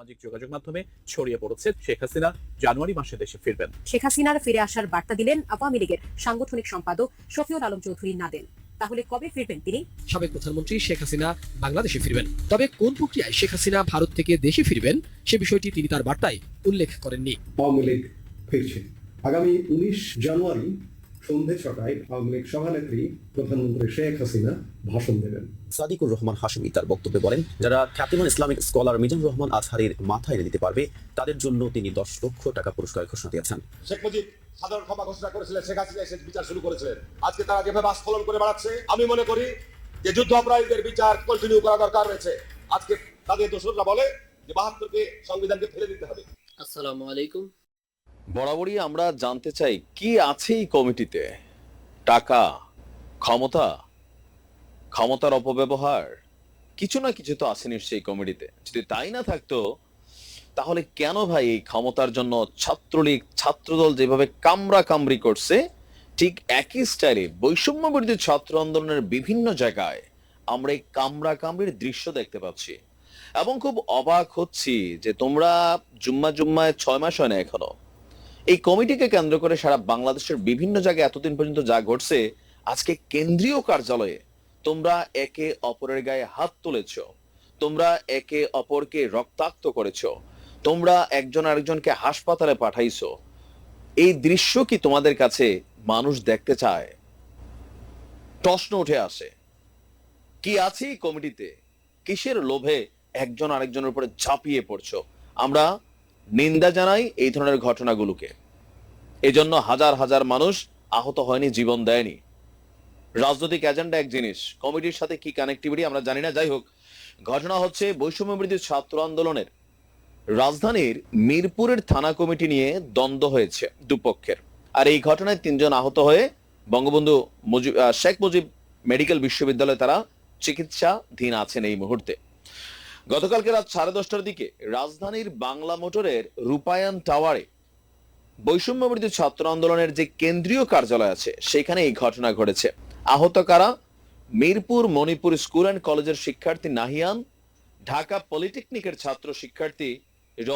সামাজিক যোগাযোগ মাধ্যমে ছড়িয়ে পড়েছে। শেখ হাসিনা জানুয়ারি মাসে দেশে ফিরবেন। শেখ হাসিনার ফিরে আসার বার্তা দিলেন আওয়ামী লীগের সাংগঠনিক সম্পাদক শফিউল আলম চৌধুরী নাদেন। তাহলে কবে ফিরবেন তিনি? সাবেক প্রধানমন্ত্রী শেখ হাসিনা বাংলাদেশে ফিরবেন। তবে কোন প্রক্রিয়ায় শেখ হাসিনা ভারত থেকে দেশে ফিরবেন সে বিষয়টি তিনি তার বার্তায় উল্লেখ করেননি। আওয়ামী লীগ ফিরছে। আগামী উনিশ জানুয়ারি সন্ধে ছটায় আওয়ামী লীগ সভানেত্রী প্রধানমন্ত্রী শেখ হাসিনা ভাষণ দেবেন। সাদিকুর রহমান হাশমি তার বক্তব্যে বলেন যারা খ্যাতিমান ইসলামিক স্কলার মিজানুর রহমান আজহারির মাথা এনে দিতে পারবে তাদের জন্য তিনি দশ লক্ষ টাকা পুরস্কার ঘোষণা দিয়েছেন। শেখ মুজিব সাধারণ ক্ষমা ঘোষণা করেছিলেন শেখ হাসিনা এসে বিচার শুরু করেছিলেন। আজকে তারা যেভাবে আস্ফলন করে বেড়াচ্ছে আমি মনে করি যে যুদ্ধ অপরাধীদের বিচার কন্টিনিউ করা দরকার রয়েছে। আজকে তাদের দোষররা বলে যে বাহাত্তরকে সংবিধানকে ফেলে দিতে হবে। আসসালামু আলাইকুম। বরাবরই আমরা জানতে চাই, কি আছে এই কমিটিতে? টাকা, ক্ষমতা, ক্ষমতার অপব্যবহার? কিছু না কিছু তো আছে নিশ্চয়ই কমিটিতে। যদি তাই না থাকতো, তাহলে কেন ভাই এই ক্ষমতার জন্য ছাত্রলীগ, ছাত্রদল যেভাবে কামরা কামড়ি করছে, ঠিক একই স্টাইলে বৈষম্য বিরোধী ছাত্র আন্দোলনের বিভিন্ন জায়গায় আমরা এই কামরা কামড়ির দৃশ্য দেখতে পাচ্ছি। এবং খুব অবাক হচ্ছি যে তোমরা জুম্মা জুম্মায় ছয় মাস হয় না এখনও। এই কমিটিকে কেন্দ্র করে সারা বাংলাদেশের বিভিন্ন জায়গায় এতদিন পর্যন্ত যা ঘটছে, আজকে কেন্দ্রীয় কার্যালয়ে তোমরা একে অপরের গায়ে হাত তুলেছ, তোমরা একে অপরকে রক্তাক্ত করেছ, তোমরা একজন আরেকজনকে হাসপাতালে পাঠাইছো। এই দৃশ্য কি তোমাদের কাছে মানুষ দেখতে চায়? প্রশ্ন উঠে আসে, কি আছে কমিটিতে? কিসের লোভে একজন আরেকজনের উপরে ঝাঁপিয়ে পড়ছো? আমরা নিন্দা জানাই এই ধরনের ঘটনাগুলোকে। এজন্য হাজার হাজার মানুষ আহত হয়নি, জীবন দেয়নি। রাজনৈতিক এজেন্ডা এক জিনিস কমিটির সাথে কি কানেক্টিভিটি আমরা জানি না। যাই হোক, ঘটনা হচ্ছে বৈষম্য বিরোধী ছাত্র আন্দোলনের। রাজধানীর মিরপুরের থানা কমিটি নিয়ে দ্বন্দ্ব হয়েছে দুপক্ষের। আর এই ঘটনায় তিনজন আহত হয়ে বঙ্গবন্ধু মুজিব শেখ মুজিব মেডিকেল বিশ্ববিদ্যালয়ে তারা চিকিৎসাধীন আছেন এই মুহূর্তে। গতকালকে রাত সাড়ে দশটার দিকে রাজধানীর বাংলা মোটরের রূপায়ণ টাওয়ারে বৈষম্য ছাত্র আন্দোলনের যে কেন্দ্রীয় কার্যালয় আছে, সেখানে এই ঘটনা ঘটেছে। আহত কারা? মিরপুর, মণিপুর স্কুল অ্যান্ড কলেজের শিক্ষার্থী নাহিয়ান, ঢাকা পলিটেকনিকের ছাত্র শিক্ষার্থী